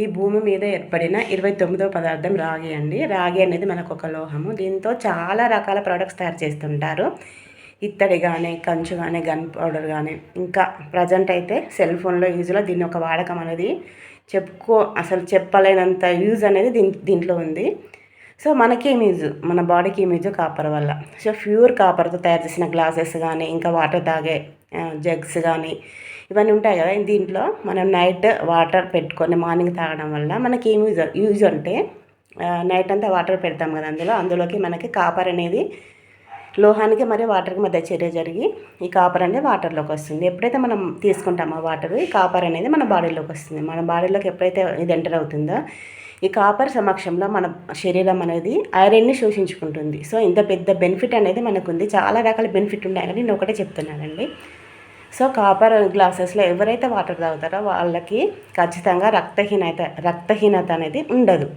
ఈ భూమి మీద ఏర్పడిన ఇరవై తొమ్మిదవ పదార్థం రాగి అండి. రాగి అనేది మనకు ఒక లోహము. దీంతో చాలా రకాల ప్రోడక్ట్స్ తయారు చేస్తుంటారు. ఇత్తడి కానీ కంచు కానీ గన్ పౌడర్ కానీ ఇంకా ప్రజెంట్ అయితే సెల్ ఫోన్లో యూజ్లో దీని ఒక వాడకం అనేది చెప్పుకో అసలు చెప్పలేనంత యూజ్ అనేది దీని దీంట్లో ఉంది. సో మనకి ఏం యూజ్ మన బాడీకి ఏం యూజ్ కాపర్ వల్ల. సో ప్యూర్ కాపర్తో తయారు చేసిన గ్లాసెస్ కానీ ఇంకా వాటర్ తాగే జగ్స్ కానీ ఇవన్నీ ఉంటాయి కదా. దీంట్లో మనం నైట్ వాటర్ పెట్టుకొని మార్నింగ్ తాగడం వల్ల మనకి ఏం యూజ్ యూజ్ అంటే నైట్ అంతా వాటర్ పెడతాం కదా అందులో. అందులోకి మనకి కాపర్ అనేది లోహానికి మరియు వాటర్కి మధ్య చర్య జరిగి ఈ కాపర్ అనేది వాటర్లోకి వస్తుంది. ఎప్పుడైతే మనం తీసుకుంటామో వాటర్ ఈ కాపర్ అనేది మన బాడీలోకి వస్తుంది. మన బాడీలోకి ఎప్పుడైతే ఇది ఎంటర్ అవుతుందో ఈ కాపర్ సమక్షంలో మన శరీరం అనేది ఐరన్ని శోషించుకుంటుంది. సో ఇంత పెద్ద బెనిఫిట్ అనేది మనకు ఉంది చాలా రకాల బెనిఫిట్ ఉన్నాయని నేను ఒకటే చెప్తున్నానండి. సో కాపర్ గ్లాసెస్లో ఎవరైతే వాటర్ తాగుతారో వాళ్ళకి ఖచ్చితంగా రక్తహీనత రక్తహీనత అనేది ఉండదు.